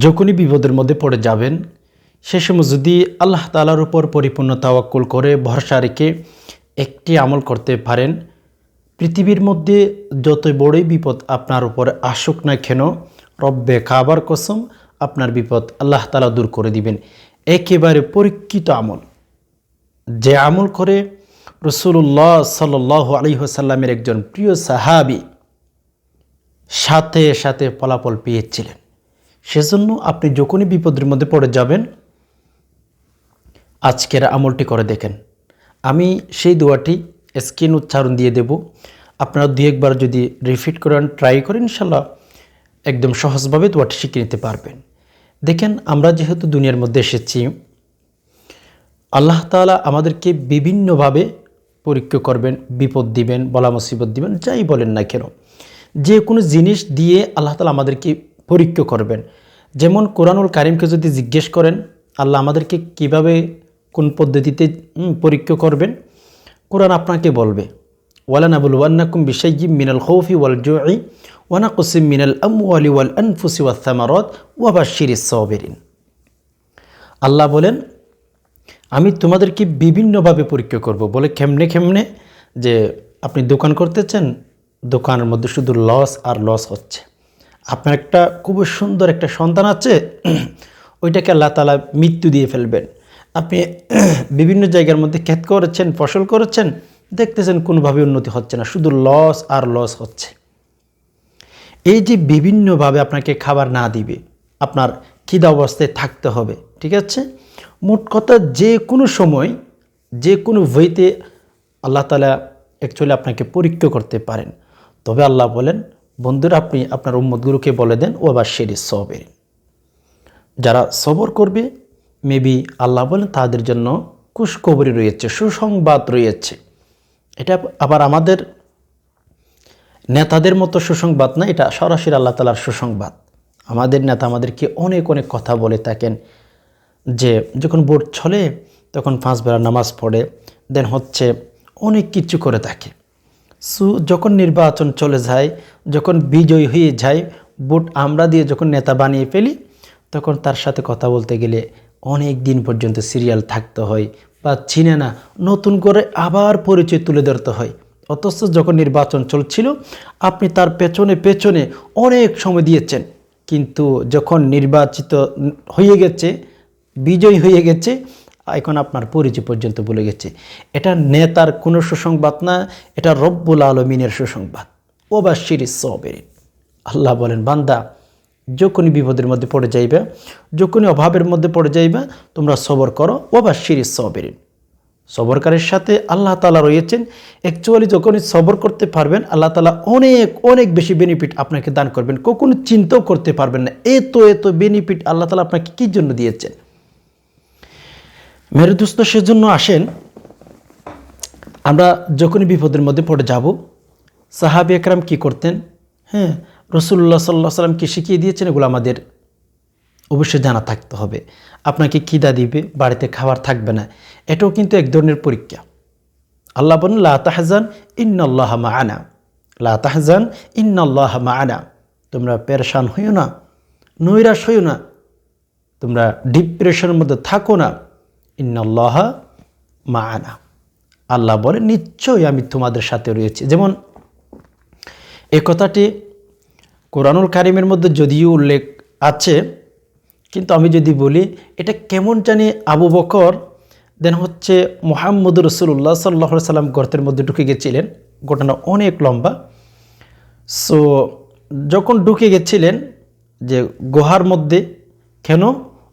যখনই বিপদের মধ্যে পড়ে যাবেন, সে সময় যদি আল্লাহ তালার উপর পরিপূর্ণ তাওয়াক্কুল করে, ভরসা রেখে একটি আমল করতে পারেন, পৃথিবীর মধ্যে যতই বড়ই বিপদ আপনার উপরে আসুক না কেন, রব্বে খাবার কসম আপনার বিপদ আল্লাহ তালা দূর করে দিবেন। একেবারে পরীক্ষিত আমল। যে আমল করে রসুল্লাহ সাল আলী সাল্লামের একজন প্রিয় সাহাবি সাথে সাথে ফলাফল পেয়েছিলেন। সেজন্য আপনি যখনই বিপদের মধ্যে পড়ে যাবেন, আজকের আমলটি করে দেখেন। আমি সেই দোয়াটি স্ক্রিন উচ্চারণ দিয়ে দেব। আপনারা দু একবার যদি রিপিট করেন, ট্রাই করেন, ইনশাল্লাহ একদম সহজভাবে দোয়াটি শিখে নিতে পারবেন। দেখেন, আমরা যেহেতু দুনিয়ার মধ্যে এসেছি, আল্লাহ তাআলা আমাদেরকে বিভিন্নভাবে পরীক্ষা করবেন, বিপদ দিবেন, বলা মুসিবত দিবেন, যাই বলেন না কেন। যে কোনো জিনিস দিয়ে আল্লাহ তালা আমাদেরকে পরীক্ষা করবেন। যেমন কোরআনুল কারিমকে যদি জিজ্ঞেস করেন, আল্লাহ আমাদেরকে কীভাবে, কোন পদ্ধতিতে পরীক্ষা করবেন, কোরআন আপনাকে বলবে ওয়ালানাবুল ওয়ান্নাকুম বিশাইয়িম মিনাল খৌফি ওয়াল জুই ওয়ানাকুসিম মিনাল আমওয়ালি ওয়াল আনফুসি ওয়াস সামারাত, ওয়া বাশশিরিস সাবিরিন। আল্লাহ বলেন, আমি তোমাদেরকে বিভিন্নভাবে পরীক্ষা করব। বলে কেমনে কেমনে যে, আপনি দোকান করতেছেন, দোকানের মধ্যে শুধু লস আর লস হচ্ছে। আপনার একটা খুব সুন্দর একটা সন্তান আছে, ওইটাকে আল্লাহ তালা মৃত্যু দিয়ে ফেলবেন। আপনি বিভিন্ন জায়গার মধ্যে ক্ষেত করেছেন, ফসল করেছেন, দেখতেছেন কোনোভাবে উন্নতি হচ্ছে না, শুধু লস আর লস হচ্ছে। এই যে বিভিন্নভাবে আপনাকে খাবার না দিবে, আপনার খিদা অবস্থায় থাকতে হবে, ঠিক আছে? মোট কথা যে কোনো সময়, যে কোনো বইতে আল্লাহ তালা অ্যাকচুয়ালি আপনাকে পরীক্ষা করতে পারেন। তবে আল্লাহ বলেন বন্ধুরা, আপনি আপনার উম্মতগুলোকে বলে দেন ও আবার শেরি সবের। যারা সবর করবে, মেবি আল্লাহ বলেন তাদের জন্য কুশকবরি রয়েছে, সুসংবাদ রয়েছে। এটা আবার আমাদের নেতাদের মতো সুসংবাদ না, এটা সরাসরি আল্লাহ তালার সুসংবাদ। আমাদের নেতা আমাদেরকে অনেক অনেক কথা বলে থাকেন যে, যখন ভোট চলে তখন পাঁচ বেলা নামাজ পড়ে, দেন হচ্ছে অনেক কিছু করে থাকে। যখন নির্বাচন চলে যায়, যখন বিজয় হয়ে যায়, ভোট আমরা দিয়ে যখন নেতা বানিয়ে ফেলি, তখন তার সাথে কথা বলতে গেলে অনেক দিন পর্যন্ত সিরিয়াল থাকতে হয়। বা চিনে না, নতুন করে আবার পরিচয় তুলে ধরতে হয়। অথচ যখন নির্বাচন চলছিল, আপনি তার পেছনে পেছনে অনেক সময় দিয়েছেন। কিন্তু যখন নির্বাচিত হয়ে গেছে, বিজয় হয়ে গেছে এখন আপনার পরিচয় পর্যন্ত বলে গেছে। এটা নেতার কোনো সুসংবাদ না, এটা রব্বুল আলমিনের সুসংবাদ। ও বা শিরিস সবের আল্লাহ বলেন, বান্দা, যখনই বিপদের মধ্যে পড়ে যাইবে, যখনই অভাবের মধ্যে পড়ে যাইবে, তোমরা সবর করো। ও বা শিরিস সবের সবরকারের সাথে আল্লাহ তালা রয়েছেন। অ্যাকচুয়ালি যখনই সবর করতে পারবেন, আল্লাহ তালা অনেক অনেক বেশি বেনিফিট আপনাকে দান করবেন। কখনো চিন্তাও করতে পারবেন না। এত এত বেনিফিট আল্লাহ তালা আপনাকে কী জন্য দিয়েছেন? মেরে দোস্ত সেজন্য আসেন, আমরা যখনই বিপদের মধ্যে পড়ে যাব, সাহাবি একরাম কী করতেন? হ্যাঁ রসুল্লাহ সাল্লাহ সাল্লাম কি শিখিয়ে দিয়েছেন? এগুলো আমাদের অবশ্যই জানা থাকতে হবে। আপনাকে খিদা দিবে, বাড়িতে খাবার থাকবে না। এটাও কিন্তু এক ধরনের পরীক্ষা। আল্লাহ বলেন, লা তাহজান ইন্নাল্লাহ মা আনা লা তাহজান ইন্নাল্লাহ মা আনা তোমরা পেরেশান হইও না, নৈরাশ হইও না। তোমরা ডিপ্রেশনের মধ্যে থাকো না। ইন্নাল্লাহ মা আনা আল্লাহ বলে, নিশ্চয়ই আমি তোমাদের সাথে রয়েছি। যেমন, এ কথাটি কোরআনুল কারিমের মধ্যে যদিও উল্লেখ আছে, কিন্তু আমি যদি বলি, এটা কেমন জানি আবু বকর, দেন হচ্ছে মোহাম্মদ রসুল্লাহ সাল্লাহ সাল্লাম গর্তের মধ্যে ঢুকে গেছিলেন। ঘটনা অনেক লম্বা। সো, যখন ঢুকে গেছিলেন যে গুহার মধ্যে, কেন?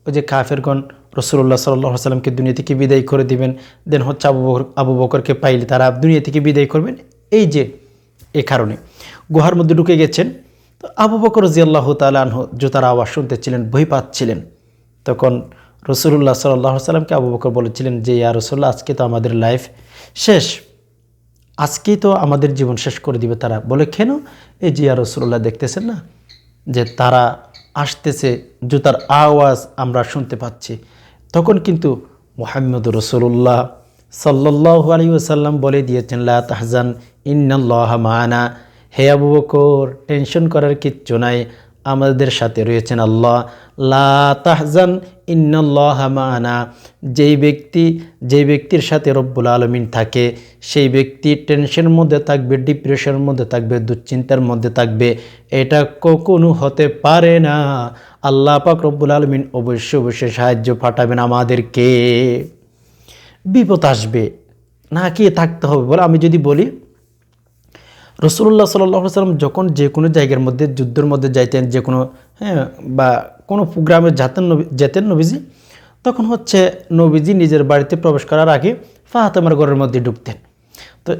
ওই যে কাফেরগণ রসুল্লাহ সাল্লাহ সাল্লামকে দুনিয়া থেকে বিদায় করে দিবেন। দেন হচ্ছে আবু বকর, আবু বকরকে পাইলে তারা দুনিয়া থেকে বিদায় করবেন। এই যে, এ কারণে গুহার মধ্যে ঢুকে গেছেন। তো আবু বকর জিয়াল্লাহ তালাহ জুতার আওয়াজ শুনতেছিলেন, ভয় পাচ্ছিলেন। তখন রসুল্লাহ সাল্লাহ সাল্লামকে আবু বকর বলেছিলেন যে, ইয়া রসুল্লাহ, আজকে তো আমাদের লাইফ শেষ। আজকেই তো আমাদের জীবন শেষ করে দিবে তারা। বলে, কেন? এই যে, ইয়া রসুল্লাহ, দেখতেছেন না যে তারা আসতেছে, জুতার আওয়াজ আমরা শুনতে পাচ্ছি। তখন কিন্তু মোহাম্মদ রসুল্লাহ সাল্লাহ আলী ওসাল্লাম বলে দিয়েছেন, লা তাহজান ইন্নাল্লাহ মানা হে আবু বকর, টেনশন করার কিচ্ছু নাই। আমাদের সাথে রয়েছেন আল্লাহ। লা তাহজান, ইন্নাল্লাহ মানা যেই ব্যক্তি, যেই ব্যক্তির সাথে রব্বুল আলমিন থাকে, সেই ব্যক্তি টেনশনের মধ্যে থাকবে ডিপ্রেশনের মধ্যে থাকবে, দুশ্চিন্তার মধ্যে থাকবে। এটা কখনো হতে পারে না। আল্লাহ পাক রব্বুল আলমিন অবশ্যই অবশ্যই সাহায্য পাঠাবেন আমাদেরকে। বিপদ আসবে, না কি থাকতে হবে বলে আমি যদি বলি রসুল্লাহ সাল্লাহ সাল্লাম যখন যে কোনো জায়গার মধ্যে, যুদ্ধের মধ্যে যাইতেন, যে কোনো হ্যাঁ বা কোনো প্রোগ্রামে যাতেন নবী, যেতেন নবীজি, তখন হচ্ছে নবীজি নিজের বাড়িতে প্রবেশ করার আগে ফাহাতেমার ঘরের মধ্যে ঢুকতেন। তো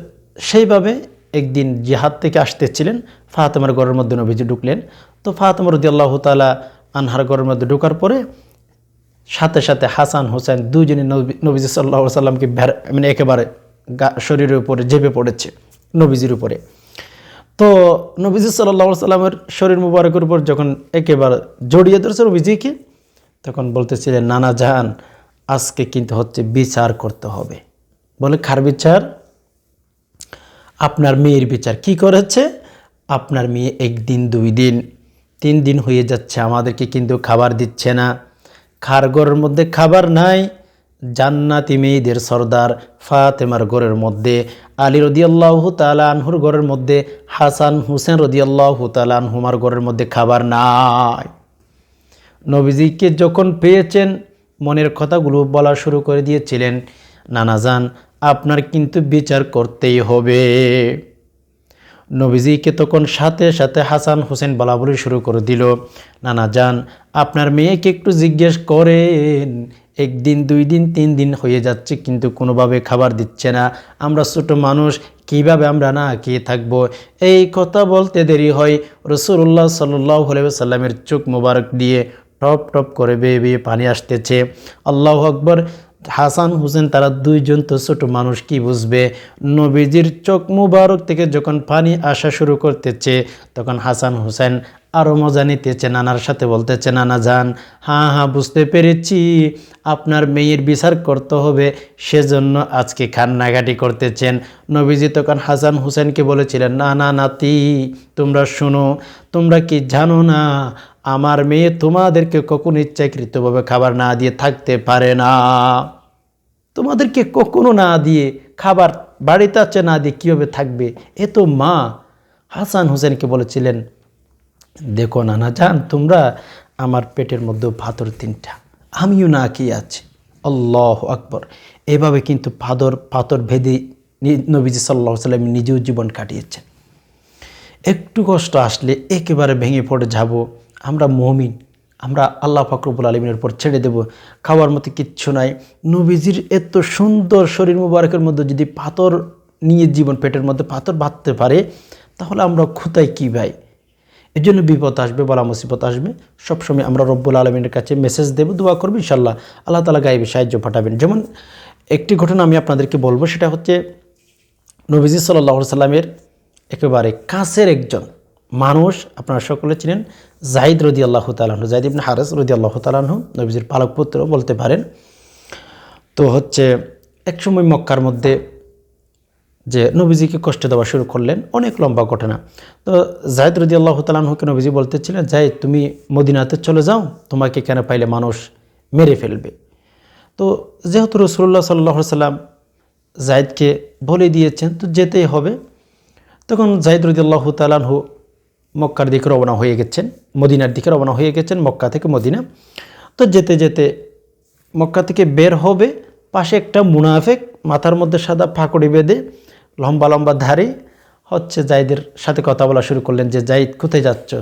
সেইভাবে একদিন জিহাদ থেকে আসতেছিলেন ফাহাতেমার ঘরের মধ্যে নবীজি ঢুকলেন। তো ফাহাতেমার রদি আল্লাহ তালা আনহার ঘরের মধ্যে ঢোকার পরে সাথে সাথে হাসান হোসেন দুজনে নবী, নবীজি সাল্লাহ সাল্লামকে মানে একেবারে শরীরের উপরে জেপে পড়েছে, নবীজির উপরে। তো নবীজি সাল্লাহ সাল্লামের শরীর মুবারকের উপর যখন একেবারে জড়িয়ে ধরেছে নবীজিকে, তখন বলতেছিলেন, নানা জাহান, আজকে কিন্তু হচ্ছে বিচার করতে হবে। বলে খার বিচার? আপনার মেয়ের বিচার। কি করেছে? আপনার মেয়ে একদিন, দুই দিন, তিন দিন হয়ে যাচ্ছে, আমাদেরকে কিন্তু খাবার দিচ্ছে না। খারগরের মধ্যে খাবার নাই জান্নাতি মেয়েদের সর্দার ফাতেমার ঘরের মধ্যে, আলী রদিয়াল্লাহ তালা আনহুর ঘরের মধ্যে, হাসান হুসেন রদিয়াল্লাহ তালা আনহুমার ঘরের মধ্যে খাবার নাই। নবীজিকে যখন পেয়েছেন, মনের কথাগুলো বলা শুরু করে দিয়েছিলেন, নানা যান আপনার কিন্তু বিচার করতেই হবে। নবীজিকে তখন সাথে সাথে হাসান হোসেন বলা বলি শুরু করে দিল, নানা যান আপনার মেয়েকে একটু জিজ্ঞেস করেন একদিন, দুই দিন, তিন দিন হয়ে যাচ্ছে, কিন্তু কোনোভাবে খাবার দিচ্ছে না। আমরা ছোট মানুষ, কীভাবে আমরা না খেয়ে থাকব? এই কথা বলতে দেরি হয়। রসুল্লাহ সাল্লাহ সাল্লামের চোখ মোবারক দিয়ে টপ টপ করে বেয়ে বেয়ে পানি আসতেছে। আল্লাহ আকবর। হাসান হুসেন তারা দুইজন তো ছোট মানুষ, কি বুঝবে? নবীজির চোখ মুবারক থেকে যখন পানি আসা শুরু করতেছে, তখন হাসান হুসেন আরও মজা নিতেছে, নানার সাথে বলতেছে, নানা যান হ্যাঁ হ্যাঁ বুঝতে পেরেছি। আপনার মেয়ের বিচার করতে হবে, সেজন্য আজকে কান্নাকাটি করতেছেন। নবীজি তখন হাসান হুসেনকে বলেছিলেন, না না, নাতি, তোমরা শোনো, তোমরা কি জানো না, আমার মেয়ে তোমাদেরকে কখনো ইচ্ছাকৃতভাবে খাবার না দিয়ে থাকতে পারে না। তোমাদেরকে কখনো না দিয়ে খাবার বাড়িতে আছে না দিয়ে কীভাবে থাকবে? এ তো মা। হাসান হোসেনকে বলেছিলেন দেখো নানা জান, তোমরা আমার পেটের মধ্যে পাথর তিনটা। আমিও না কি আছি। আল্লাহ আকবর। এভাবে কিন্তু পাথর পাথর ভেদে নবীজি সাল্লাহ সাল্লাম নিজেও জীবন কাটিয়েছেন। একটু কষ্ট আসলে একেবারে ভেঙে পড়ে যাব। আমরা মমিন, আমরা আল্লাহ ফাকরুবুল আলমিনের উপর ছেড়ে দেব। খাওয়ার মতো কিচ্ছু নাই। নবীজির এত সুন্দর শরীর মুবারকের মধ্যে যদি পাথর নিয়ে জীবন পেটের মধ্যে পাথর বাঁধতে পারে, তাহলে আমরা খুতাই কী ভাই? এর জন্য বিপদ আসবে, বলা মুসিবত আসবে। সবসময় আমরা রব্বুল আলমিনের কাছে মেসেজ দেব, দোয়া করব ইনশাল্লাহ আল্লাহ তালা গাইবে সাহায্য পাঠাবেন। যেমন একটি ঘটনা আমি আপনাদেরকে বলব, সেটা হচ্ছে নবীজি সাল্লাহ সাল্লামের একেবারে কাছের একজন মানুষ, আপনারা সকলে চিনেন জাহিদ রদি আল্লাহ তালাহু জাহিদ ইবনে হারেস রদি আল্লাহ তালাহু নবীজির পালক পুত্র বলতে পারেন। তো হচ্ছে, একসময় মক্কার মধ্যে যে নবীজিকে কষ্ট দেওয়া শুরু করলেন, অনেক লম্বা ঘটনা। তো জাহিদ রদি আল্লাহ তালাহুকে নবীজি বলতেছিলেন জাহিদ তুমি মদিনাতে চলে যাও, তোমাকে কেন পাইলে মানুষ মেরে ফেলবে? তো যেহেতু রসুল্লাহ সাল্লাহ সাল্লাম জায়দকে বলে দিয়েছেন, তো যেতেই হবে। তখন জায়দ রদিয়াল্লাহ তালানহু মক্কার দিকে রওনা হয়ে গেছেন, মদিনার দিকে রওনা হয়ে গেছেন, মক্কা থেকে মদিনা। তো যেতে যেতে মক্কা থেকে বের হবে, পাশে একটা মুনাফেক মাথার মধ্যে সাদা ফাঁকড়ি বেঁধে লম্বা লম্বা ধারে হচ্ছে জাইদের সাথে কথা বলা শুরু করলেন যে জাইদ কোথায় যাচ্ছ?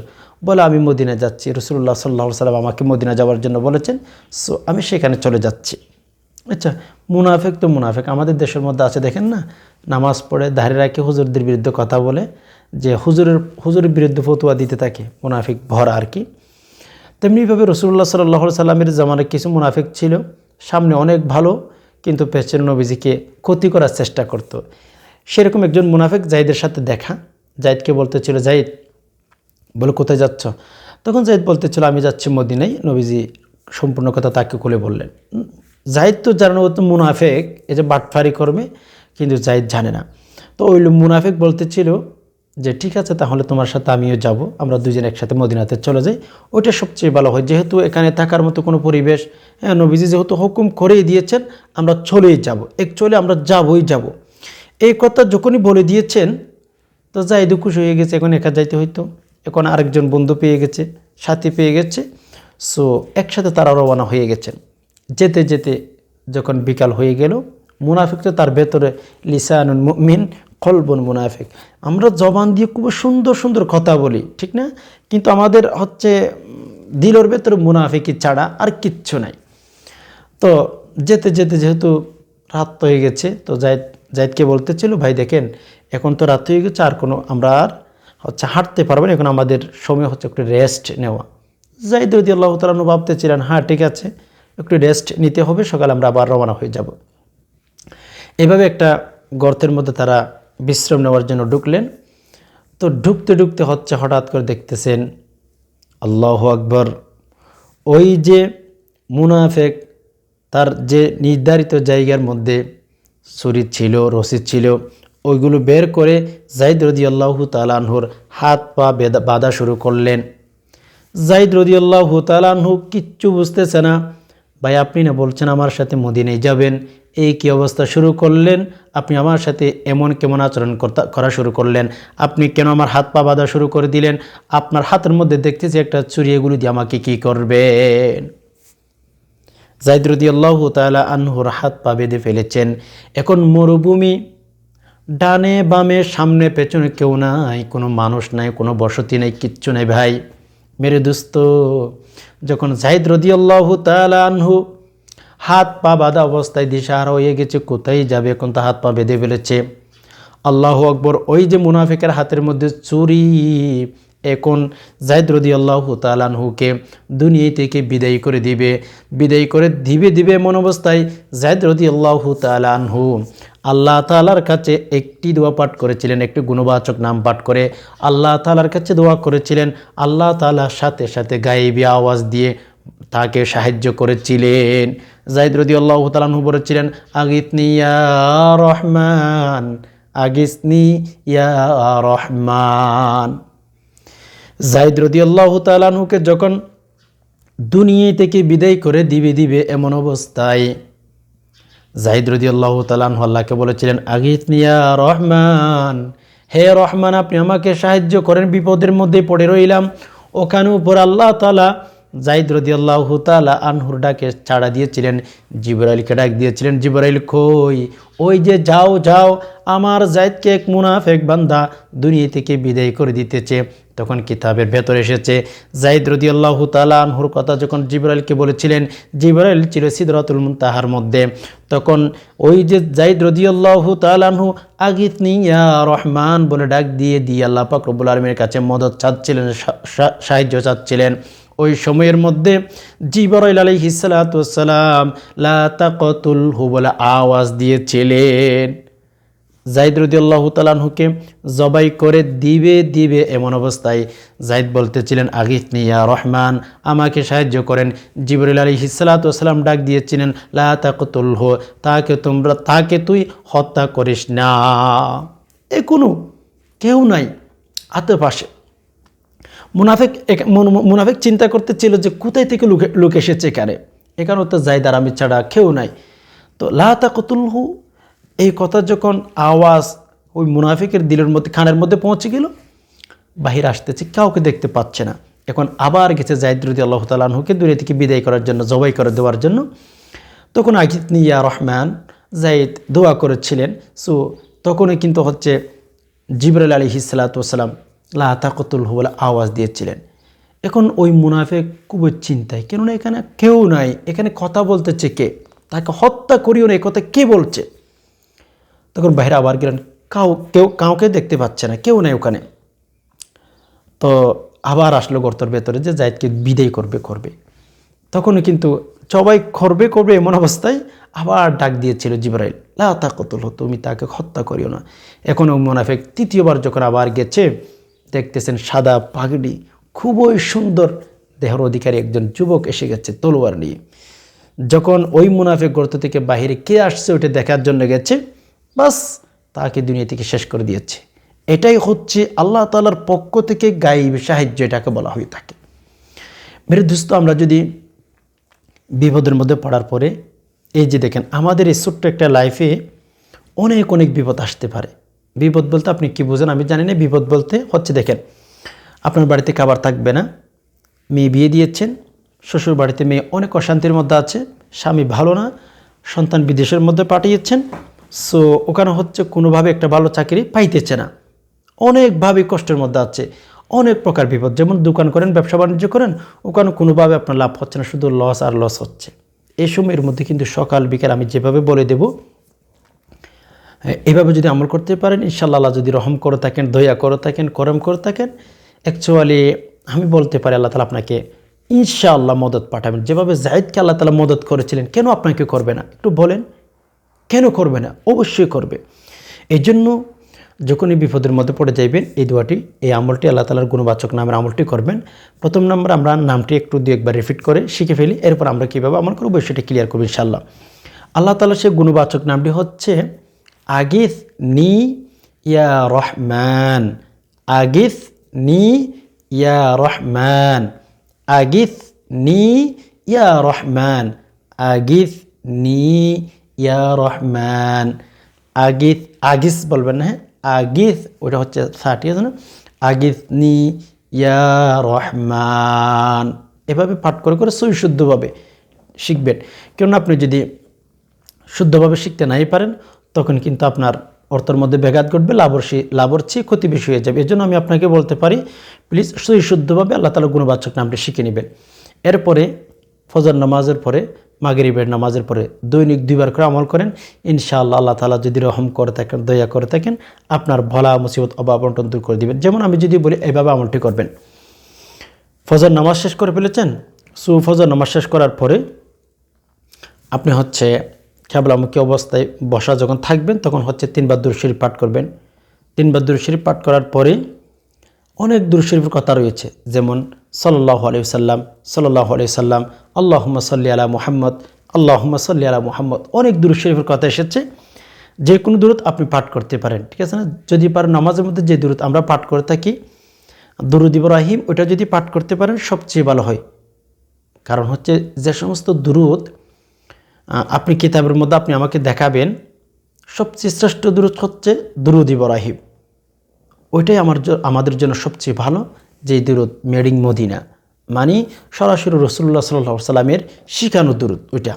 বলে, আমি মদিনা যাচ্ছি। রসুল্লাহ সাল্লাহ সাল্লাম আমাকে মদিনা যাওয়ার জন্য বলেছেন, সো, আমি সেখানে চলে যাচ্ছি। আচ্ছা মুনাফেক তো মুনাফেক, আমাদের দেশের মধ্যে আছে, দেখেন না? নামাজ পড়ে, ধারে রাখে, হুজুরদের বিরুদ্ধে কথা বলে, যে হুজুরের হুজুরের বিরুদ্ধে ফতুয়া দিতে থাকে, মুনাফিক ভরা আর কি। তেমনিভাবে রসুল্লাহ সাল্লাহ সাল্লামের জামানে কিছু মুনাফিক ছিল, সামনে অনেক ভালো, কিন্তু পেছনে নবীজিকে ক্ষতি করার চেষ্টা করত। সেরকম একজন মুনাফেক জাহিদের সাথে দেখা। জাহিদকে বলতেছিল জাহিদ বলে কোথায় যাচ্ছ? তখন জাহিদ বলতেছিল, আমি যাচ্ছি মদিনায়। নবীজি সম্পূর্ণ কথা তাকে খুলে বললেন। জাহিদ তো জানানো হতো মুনাফেক, এই যে বাটফারি করবে, কিন্তু জাহিদ জানে না। তো ওই মুনাফেক বলতেছিল যে, ঠিক আছে, তাহলে তোমার সাথে আমিও যাব, আমরা দুজন একসাথে মদিনাতে চলে যাই। ওইটা সবচেয়ে ভালো হয়, যেহেতু এখানে থাকার মতো কোনো পরিবেশ। হ্যাঁ নবীজি যেহেতু হুকুম করেই দিয়েছেন, আমরা চলেই যাব। একচুয়ালি আমরা যাবই যাব। এই কথা যখনই বলে দিয়েছেন, তো যাই খুশি হয়ে গেছে, এখন একা যাইতে হইতো। এখন আরেকজন বন্ধু পেয়ে গেছে, সাথী পেয়ে গেছে। সো একসাথে তারা রওনা হয়ে গেছেন। যেতে যেতে যখন বিকাল হয়ে গেল, মুনাফিক তো তার ভেতরে লিসানুন মিন কলবন মুনাফিক। আমরা জবান দিয়ে খুব সুন্দর সুন্দর কথা বলি, ঠিক না? কিন্তু আমাদের হচ্ছে দিলের ভেতরে মুনাফিকি ছাড়া আর কিচ্ছু নাই। তো যেতে যেতে যেহেতু রাত হয়ে গেছে, তো জায়দ জায়দকে বলতেছিল, ভাই, দেখেন, এখন তো রাত হয়ে গেছে, আর কোনো, আমরা আর হচ্ছে হাঁটতে পারব না, এখন আমাদের সময় হচ্ছে একটু রেস্ট নেওয়া। জাইদ রদি আল্লাহ তালু ভাবতেছিলেন হ্যাঁ ঠিক আছে, একটু রেস্ট নিতে হবে, সকালে আমরা আবার রওনা হয়ে যাব। এভাবে একটা গর্তের মধ্যে তারা বিশ্রাম নেওয়ার জন্য ঢুকলেন। তো ঢুকতে ঢুকতে হচ্ছে হঠাৎ করে দেখতেছেন, আল্লাহ আকবর, ওই যে মুনাফেক, তার যে নির্ধারিত জায়গার মধ্যে ছুরি ছিল রসিদ ছিল, ওইগুলো বের করে জাইদ রদি আল্লাহ তালানহুর হাত পা বেদা বাঁধা শুরু করলেন। জাইদ রদি আল্লাহ তালানহু কিচ্ছু বুঝতেছে না, ভাই, আপনি না বলছেন আমার সাথে মদিনায় যাবেন, এই কি অবস্থা শুরু করলেন? আপনি আমার সাথে এমন কেমন আচরণ করা শুরু করলেন? আপনি কেন আমার হাত পা বাঁধা শুরু করে দিলেন? আপনার হাতের মধ্যে দেখতেছি একটা চুরি এগুলি দিয়ে আমাকে কি করবেন? জাইদ রদি আল্লাহ তালা আনহুর হাত পা বেঁধে ফেলেছেন। এখন মরুভূমি ডানে বামে সামনে পেছনে কেউ নাই, কোনো মানুষ নাই, কোনো বসতি নাই, কিচ্ছু নাই ভাই। মেরে দোস্ত, যখন জাহিদ রদিয়াল্লাহ তালা আনহু হাত পা বাঁধা অবস্থায় দিশাহারা হয়ে গেছে, কোথায় যাবে? এখন তো হাত পা বেঁধে ফেলেছে। আল্লাহ আকবর, ওই যে মুনাফিকের হাতের মধ্যে চুরি এখন জায়দ রদি আল্লাহ তালানহুকে দুনিয়া থেকে বিদায় করে দিবে। বিদায় করে দিবে দিবে এমন অবস্থায় জায়দ রদি আল্লাহ তালানহু আল্লাহ তালার কাছে একটি দোয়া পাঠ করেছিলেন, একটি গুণবাচক নাম পাঠ করে আল্লাহ তালার কাছে দোয়া করেছিলেন। আল্লাহ তালার সাথে সাথে গায়েবী আওয়াজ দিয়ে তাকে সাহায্য করেছিলেন। জাইদ রদি আল্লাহ তালাহু বলেছিলেন, আগিতনি ইয়া রহমান আগিসনি ইয়া রহমান। জাইদ রদি আল্লাহ তালাহুকে যখন দুনিয়া থেকে বিদায় করে দিবে দিবে এমন অবস্থায় জাহিদ রদি আল্লাহ তালান আল্লাহকে বলেছিলেন আগিতনিয়া রহমান, হে রহমান, আপনি আমাকে সাহায্য করেন, বিপদের মধ্যে পড়ে রইলাম। ওখানে উপর আল্লাহ তালা রদি আল্লাহ তালা আনহুর ডাকে ছাড়া দিয়েছিলেন, জিবরাইলকে ডাক দিয়েছিলেন, জিবরাইল কই? ওই যে যাও যাও, আমার জাইদকে এক মুনাফেক বান্দা দুনিয়া থেকে বিদায় করে দিতেছে। তখন কিতাবের ভেতর এসেছে জাইদ রদি তালা আনহুর কথা যখন জিবরাইলকে বলেছিলেন, জিবরাইল ছিল সিদরাতুল মুনতাহার মধ্যে। তখন ওই যে জাইদ রদি আল্লাহ তালানহু আগিত নিয়া রহমান বলে ডাক দিয়ে দিয়ে আল্লাহ পাক রব্বুল আলমীর কাছে মদত চাচ্ছিলেন সাহায্য চাচ্ছিলেন। ওই সময়ের মধ্যে জিবরাইল আলী হিসালাতাম লা তাকতুল হু বলে আওয়াজ দিয়েছিলেন। জাইদ রদি আল্লাহ তালানহুকে জবাই করে দিবে দিবে এমন অবস্থায় জাইদ বলতেছিলেন আগিত নিয়া রহমান, আমাকে সাহায্য করেন। জিবরুল আলী হিসালাতাম ডাক দিয়েছিলেন, লা তাকে তোমরা, তাকে তুই হত্যা করিস না। এ কোনো কেউ নাই আশেপাশে মুনাফেক মুনাফেক চিন্তা করতেছিল যে কোথায় থেকে লুকে, লোক এসেছে এখানে। এখানে তো জাইদ আর আমি ছাড়া কেউ নাই। তো লাতা কতুলহু এই কথা যখন আওয়াজ ওই মুনাফিকের দিলের মধ্যে, খানের মধ্যে পৌঁছে গেল, বাহির আসতেছে, কাউকে দেখতে পাচ্ছে না। এখন আবার গেছে জাইদ রদি আল্লাহ তালাহুকে দূরে থেকে বিদায় করার জন্য, জবাই করে দেওয়ার জন্য। তখন আগিত নিয়া রহমান, জাইদ দোয়া করেছিলেন। সো তখনই কিন্তু হচ্ছে জিবরাল আলী হিসালাতাম লা তাকতুল বলে আওয়াজ দিয়েছিলেন। এখন ওই মুনাফেক খুবই চিন্তায়, কেননা এখানে কেউ নাই, এখানে কথা বলতেছে কে? তাকে হত্যা করিও না এই কথা কে বলছে? তখন বাইরে আবার গেলেন। কাউ, কেউ কাউকে দেখতে পাচ্ছে না, কেউ নেই ওখানে। তো আবার আসলো গর্তর ভেতরে যে জায়দকে বিদায় করবে করবে। তখন কিন্তু সবাই করবে করবে এমন অবস্থায় আবার ডাক দিয়েছিল জিবরাইল, লা তাকতুল তুমি তাকে হত্যা করিও না। এখনও মোনাফেক তৃতীয়বার যখন আবার গেছে, দেখতেছেন সাদা পাগড়ি, খুবই সুন্দর দেহর অধিকারী একজন যুবক এসে গেছে তলোয়ার নিয়ে। যখন ওই মুনাফেক গর্ত থেকে বাহিরে কে আসছে ওটা দেখার জন্য গেছে বাস তাকে দুনিয়া থেকে শেষ করে দিয়েছে। এটাই হচ্ছে আল্লাহ তালার পক্ষ থেকে গাইব সাহায্য এটাকে বলা হয়ে থাকে। মেরে আমরা যদি বিপদের মধ্যে পড়ার পরে এই যে দেখেন, আমাদের এই ছোট্ট একটা লাইফে অনেক অনেক বিপদ আসতে পারে। বিপদ বলতে আপনি কি বুঝেন? আমি জানি না, বিপদ বলতে হচ্ছে দেখেন, আপনার বাড়িতে খাবার থাকবে না, মেয়ে বিয়ে দিয়েছেন, শ্বশুর বাড়িতে মেয়ে অনেক অশান্তির মধ্যে আছে, স্বামী ভালো না, সন্তান বিদেশের মধ্যে পাঠিয়েছেন সো ওখানে হচ্ছে কোনোভাবে একটা ভালো চাকরি পাইতেছে না। অনেকভাবে কষ্টের মধ্যে আছে। অনেক প্রকার বিপদ। যেমন দোকান করেন, ব্যবসা বাণিজ্য করেন, ওখানে কোনোভাবে আপনার লাভ হচ্ছে না, শুধু লস আর লস হচ্ছে। এই সময়ের মধ্যে কিন্তু সকাল বিকাল আমি যেভাবে বলে দেব, এভাবে যদি আমল করতে পারেন ইনশাল্লাহ যদি রহম করে থাকেন, দয়া করে থাকেন, করম করে থাকেন অ্যাকচুয়ালি আমি বলতে পারি আল্লাহ তালা আপনাকে, ইনশাআল্লাহ মদত পাঠাবেন। যেভাবে জাহিদকে আল্লাহ তালা মদত করেছিলেন, কেন আপনাকে করবে না? একটু বলেন। কেন করবে না? অবশ্যই করবে। এই জন্য যখনই বিপদের মধ্যে পড়ে যাইবেন, এই দোয়াটি, এই আমলটি আল্লাহ তালার গুণবাচক নামের আমলটি করবেন। প্রথম নম্বর, আমরা নামটি একটু দু একবার রিপিট করে শিখে ফেলি, এরপর আমরা কীভাবে আমল করব সেটা ক্লিয়ার করব ইনশাল্লাহ আল্লাহ তালা সে গুণবাচক নামটি হচ্ছে, আগিস নি ইয়া রহমান, আগিস নি ইয়া রহমান, আগিস নি ইয়া রহমান, আগিস নি ইয়া রহমান। আগিস আগিস বলবেন না হ্যাঁ? আগিস ওটা হচ্ছে ষাটি আছে না আগিস নি, ইয়া রহমান। এভাবে পাঠ করে করে সই শুদ্ধভাবে শিখবেন। কেননা আপনি যদি শুদ্ধভাবে শিখতে নাই পারেন, তখন কিন্তু আপনার অর্থের মধ্যে ব্যাঘাত ঘটবে লাভর লাভর চেয়ে ক্ষতি বেশি হয়ে যাবে। এই জন্য আমি আপনাকে বলতে পারি প্লিজ সই শুদ্ধভাবে আল্লাহ তালা গুণবাচক নামটি শিখে নেবেন। এরপরে ফজর নামাজের পরে মাগরিবের নামাজের পরে দৈনিক দুইবার করে আমল করেন। ইনশাআল্লাহ আল্লাহ তালা যদি রহম করে থাকেন, দয়া করে থাকেন, আপনার ভলা মুসিবত, অভাব অন্টন দূর করে দিবেন। যেমন আমি যদি বলি, এইভাবে আমলটি করবেন। ফজর নামাজ শেষ করে ফেলেছেন? সু ফজর নামাজ শেষ করার পরে আপনি হচ্ছে খেবলামুখী অবস্থায় বসা যখন থাকবেন, তখন হচ্ছে তিনবার দূর শরীফ পাঠ করবেন। তিনবার দূর শরীফ পাঠ করার পরে অনেক দূর শরীফের কথা রয়েছে। যেমন সাল্লাহ আলি সাল্লাম সাল্লাহ আলি সাল্লাম আল্লাহম্মা সাল্লি আলা মুহাম্মদ, আল্লাহম্মা সাল্লি আলা মুহাম্মদ, অনেক দূর শরীফের কথা এসেছে। যে কোনো দূরত আপনি পাঠ করতে পারেন, ঠিক আছে না? যদি পারেন নামাজের মধ্যে যে দূরত আমরা পাঠ করে থাকি, দুরুদ ইব্রাহিম ওটা যদি পাঠ করতে পারেন, সবচেয়ে ভালো হয়। কারণ হচ্ছে যে সমস্ত দুরুদ আপনি কিতাবের মধ্যে আপনি আমাকে দেখাবেন, সবচেয়ে শ্রেষ্ঠ দূরত হচ্ছে দুরুদ ইব্রাহিম। ওইটাই আমার আমাদের জন্য সবচেয়ে ভালো, যে দূরত মেডিং মদিনা। মানে সরাসরি রসুল্লাহ সাল্লাহ সাল্লামের শিখানো দূরত ওইটা।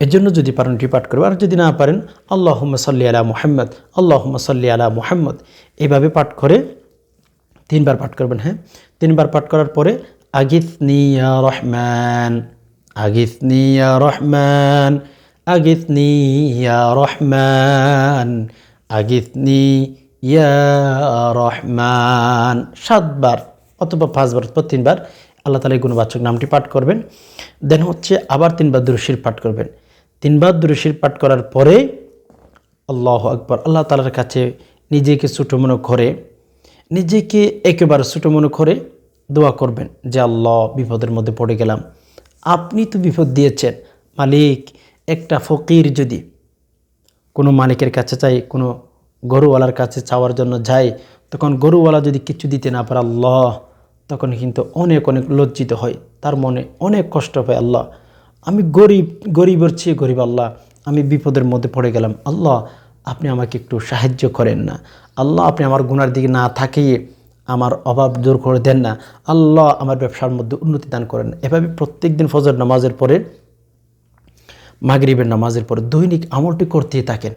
এর জন্য যদি পারেন রিপাট করবে আর যদি না পারেন আল্লাহ সাল্লি আলা মুহাম্মদ আল্লাহ সাল্লি আলা মুহাম্মদ। এইভাবে পাঠ করে তিনবার পাঠ করবেন হ্যাঁ? তিনবার পাঠ করার পরে আগিথনি ইয়া রহমান আগিথনি ইয়া রহমান আগিথনি ইয়া রহমান আগিথনি ইয়া রহমান, সাতবার অথবা পাঁচবার অথবা তিনবার আল্লাহ তালা গুণবাচক নামটি পাঠ করবেন। দেন হচ্ছে আবার তিনবার দুরুশির পাঠ করবেন। তিনবার দুরুশির পাঠ করার পরে আল্লাহ আকবর, আল্লাহ তালার কাছে নিজেকে ছোটো মনে করে, নিজেকে একেবারে ছোটো মনে করে দোয়া করবেন যে, আল্লাহ, বিপদের মধ্যে পড়ে গেলাম। আপনি তো বিপদ দিয়েছেন। মালিক, একটা ফকির যদি কোনো মালিকের কাছে চাই, কোনো গরুওয়ালার কাছে চাওয়ার জন্য যায়, তখন গরুওয়ালা যদি কিছু দিতে না পারে আল্লাহ, তখন কিন্তু অনেক অনেক লজ্জিত হয়। তার মনে অনেক কষ্ট পায় আল্লাহ। আমি গরিব, গরিবের চেয়ে গরিব আল্লাহ। আমি বিপদের মধ্যে পড়ে গেলাম। আল্লাহ, আপনি আমাকে একটু সাহায্য করেন না। আল্লাহ, আপনি আমার গুনার দিকে না থাকিয়ে আমার অভাব দূর করে দেন না। আল্লাহ, আমার ব্যবসার মধ্যে উন্নতি দান করেন। এভাবে প্রত্যেক দিন ফজর নামাজের পরে, মাগরিবের নামাজের পরে দৈনিক আমলটি করতেই থাকেন।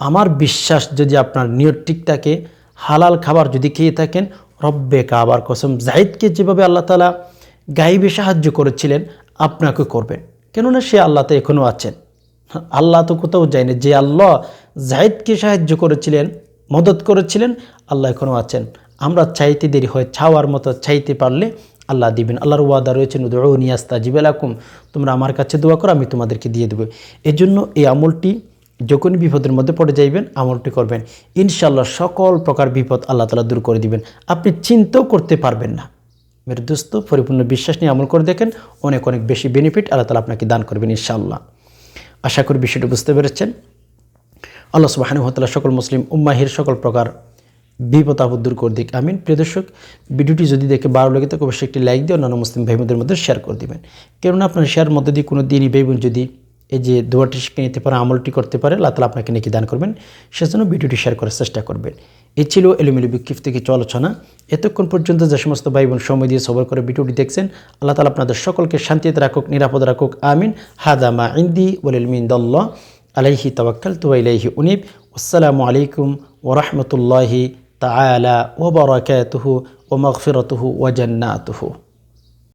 আমার বিশ্বাস যদি আপনার নিয়ত ঠিক থাকে, হালাল খাবার যদি খেয়ে থাকেন, রব্বে কাবার কসম, জাহিদকে যেভাবে আল্লাহ তালা গাইবে সাহায্য করেছিলেন, আপনাকে করবেন। কেননা সে আল্লাহ তো এখনও আছেন। আল্লাহ তো কোথাও যায়নি। যে আল্লাহ জাহিদকে সাহায্য করেছিলেন, মদত করেছিলেন, আল্লাহ এখনও আছেন। আমরা চাইতে দেরি হয়, ছাওয়ার মতো চাইতে পারলে আল্লাহ দিবেন। আল্লাহর ওয়াদা রয়েছেন উদৌ নিয়াস্তা জিবেলাকুম তোমরা আমার কাছে দোয়া করো, আমি তোমাদেরকে দিয়ে দেবো। এই জন্য এই আমলটি যখনই বিপদের মধ্যে পড়ে যাইবেন, আমলটি করবেন। ইনশাল্লাহ সকল প্রকার বিপদ আল্লাহ তালা দূর করে দিবেন। আপনি চিন্তাও করতে পারবেন না। মেরে দোস্ত, পরিপূর্ণ বিশ্বাস নিয়ে আমল করে দেখেন, অনেক অনেক বেশি বেনিফিট আল্লাহ তালা আপনাকে দান করবেন ইনশাল্লাহ আশা করি বিষয়টি বুঝতে পেরেছেন। আল্লাহ সুবাহানুহতাল্লাহ সকল মুসলিম উম্মাহির সকল প্রকার বিপদ, আপদ দূর করে দিক। আমিন। প্রিয় দর্শক, ভিডিওটি যদি দেখে ভালো লাগে, তাকে অবশ্যই একটি লাইক দিয়ে অন্যান্য মুসলিম ভাই বোনদের মধ্যে শেয়ার করে দিবেন। কেননা আপনার শেয়ার মধ্যে দিয়ে কোনো দিনই ভাই বোন যদি এই যে দোয়াটি শিখে নিতে পারে, আমলটি করতে পারে, আল্লাহ তালা আপনাকে নাকি দান করবেন। সেজন্য ভিডিওটি শেয়ার করার চেষ্টা করবেন। এই ছিল এলিমিলি বিক্ষিপ থেকে কিছু আলোচনা। এতক্ষণ পর্যন্ত যে সমস্ত ভাই বোন সময় দিয়ে সবর করে ভিডিওটি দেখছেন, আল্লাহ তালা আপনাদের সকলকে শান্তিতে রাখুক, নিরাপদ রাখুক, আমিন। হাদামা ইন্দি ওয়ালিলমিন দল্লাহ আলাইহি তাওয়াক্কাল তু ইলাইহি উনিব। আসসালামু আলাইকুম ওরহমতুল্লাহি তাআলা ওবরাকাতুহু ওয়া মাগফিরাতুহু ওয়া জান্নাতুহু।